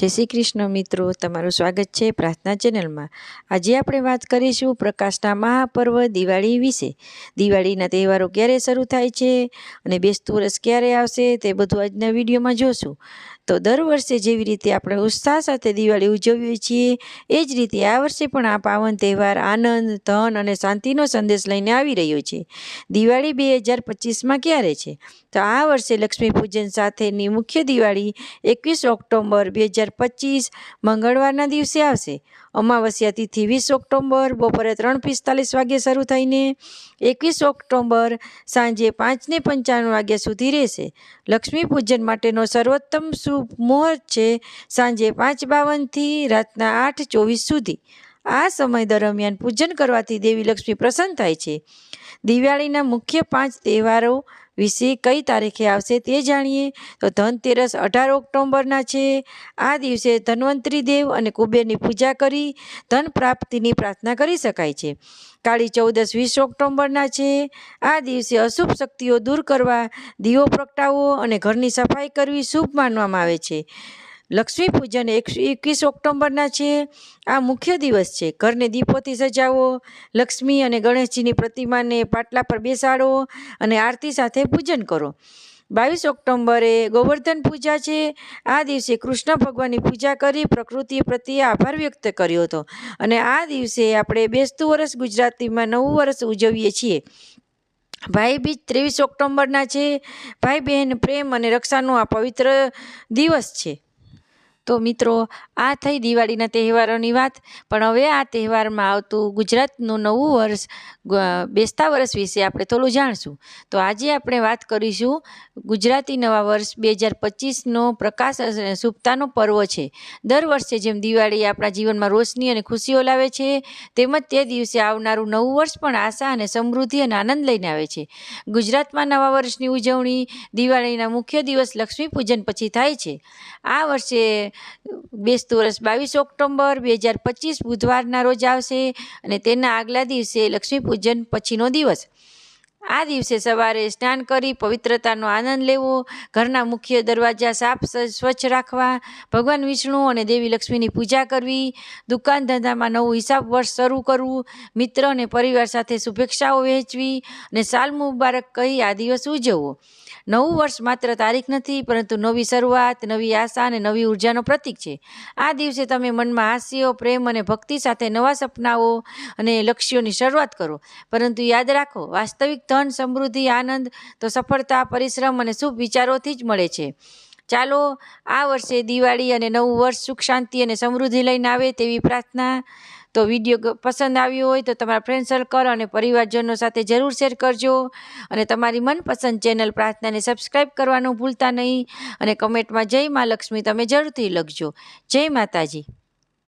જય શ્રી કૃષ્ણ મિત્રો, તમારું સ્વાગત છે પ્રાર્થના ચેનલમાં. આજે આપણે વાત કરીશું પ્રકાશના મહાપર્વ દિવાળી વિશે. દિવાળીના તહેવારો ક્યારે શરૂ થાય છે અને બેસતું વર્ષ ક્યારે આવશે તે બધું આજના વિડીયોમાં જોશું. તો દર વર્ષે જેવી રીતે આપણે ઉત્સાહ સાથે દિવાળી ઉજવીએ છીએ, એ જ રીતે આ વર્ષે પણ આ પાવન તહેવાર આનંદ, ધન અને શાંતિનો સંદેશ લઈને આવી રહ્યો છે. દિવાળી બે હજાર પચીસમાં ક્યારે છે? તો આ વર્ષે લક્ષ્મી પૂજન સાથેની મુખ્ય દિવાળી એકવીસ ઓક્ટોબર બે હજાર પચીસ મંગળવારના દિવસે આવશે. અમાવસ્યા તિથિ વીસ ઓક્ટોબર, બપોરે ત્રણ પિસ્તાલીસ વાગ્યે શરૂ થઈને એકવીસ ઓક્ટોબર સાંજે પાંચને પંચાવન વાગ્યા સુધી રહેશે. લક્ષ્મી પૂજન માટેનો સર્વોત્તમ શુભ મુહૂર્ત છે સાંજે પાંચ બાવનથી રાતના આઠ ચોવીસ સુધી. આ સમય દરમિયાન પૂજન કરવાથી દેવી લક્ષ્મી પ્રસન્ન થાય છે. દિવાળીના મુખ્ય પાંચ તહેવારો વિશે કઈ તારીખે આવશે તે જાણીએ તો ધનતેરસ અઢાર ઓક્ટોબરના છે. આ દિવસે ધન્વંતરી દેવ અને કુબેરની પૂજા કરી ધન પ્રાપ્તિની પ્રાર્થના કરી શકાય છે. કાળી ચૌદસ વીસ ઓક્ટોબરના છે. આ દિવસે અશુભ શક્તિઓ દૂર કરવા, દીવો પ્રગટાવવો અને ઘરની સફાઈ કરવી શુભ માનવામાં આવે છે. લક્ષ્મી પૂજન એક એકવીસ ઓક્ટોબરના છે. આ મુખ્ય દિવસ છે. ઘરને દીપોથી સજાવો, લક્ષ્મી અને ગણેશજીની પ્રતિમાને પાટલા પર બેસાડો અને આરતી સાથે પૂજન કરો. બાવીસ ઓક્ટોબરે ગોવર્ધન પૂજા છે. આ દિવસે કૃષ્ણ ભગવાનની પૂજા કરી પ્રકૃતિ પ્રત્યે આભાર વ્યક્ત કર્યો હતો. અને આ દિવસે આપણે બેસતું વર્ષ ગુજરાતીમાં નવું વર્ષ ઉજવીએ છીએ. ભાઈ બીજ ત્રેવીસ ઓક્ટોબરના છે. ભાઈ બહેન પ્રેમ અને રક્ષાનો આ પવિત્ર દિવસ છે. તો મિત્રો, આ થઈ દિવાળીના તહેવારોની વાત. પણ હવે આ તહેવારમાં આવતું ગુજરાતનું નવું વર્ષ બેસતા વર્ષ વિશે આપણે થોડું જાણશું. તો આજે આપણે વાત કરીશું ગુજરાતી નવા વર્ષ બે હજાર પચીસનો પ્રકાશ શુભતાનો પર્વ છે. દર વર્ષે જેમ દિવાળી આપણા જીવનમાં રોશની અને ખુશીઓ લાવે છે તેમજ તે દિવસે આવનારું નવું વર્ષ પણ આશા અને સમૃદ્ધિ અને આનંદ લઈને આવે છે. ગુજરાતમાં નવા વર્ષની ઉજવણી દિવાળીના મુખ્ય દિવસ લક્ષ્મી પૂજન પછી થાય છે. આ વર્ષે બેસતું વર્ષ બાવીસ ઓક્ટોબર બે હજાર પચીસ બુધવારના રોજ આવશે અને તેના આગલા દિવસે લક્ષ્મી પૂજન પછીનો દિવસ. આ દિવસે સવારે સ્નાન કરી પવિત્રતાનો આનંદ લેવો, ઘરના મુખ્ય દરવાજા સાફ સ્વચ્છ રાખવા, ભગવાન વિષ્ણુ અને દેવી લક્ષ્મીની પૂજા કરવી, દુકાન ધંધામાં નવું હિસાબ વર્ષ શરૂ કરવું, મિત્ર અને પરિવાર સાથે શુભેચ્છાઓ વહેંચવી અને સાલ મુબારક કહી આ દિવસ ઉજવવો. નવું વર્ષ માત્ર તારીખ નથી, પરંતુ નવી શરૂઆત, નવી આશા અને નવી ઉર્જાનો પ્રતીક છે. આ દિવસે તમે મનમાં હાસ્યો, પ્રેમ અને ભક્તિ સાથે નવા સપનાઓ અને લક્ષ્યોની શરૂઆત કરો. પરંતુ યાદ રાખો, વાસ્તવિક ધન, સમૃદ્ધિ, આનંદ તો સફળતા, પરિશ્રમ અને શુભ વિચારોથી જ મળે છે. ચાલો, આ વર્ષે દિવાળી અને નવું વર્ષ સુખ, શાંતિ અને સમૃદ્ધિ લઈને આવે તેવી પ્રાર્થના. તો વીડિયો પસંદ આવ્યો હોય તો તમારા ફ્રેન્ડ સર્કલ અને પરિવારજનો સાથે જરૂર શેર કરજો. અને તમારી મનપસંદ ચેનલ પ્રાર્થનાને સબસ્ક્રાઈબ કરવાનું ભૂલતા નહીં. અને કમેન્ટમાં જય મા લક્ષ્મી તમે જરૂરથી લખજો. જય માતાજી.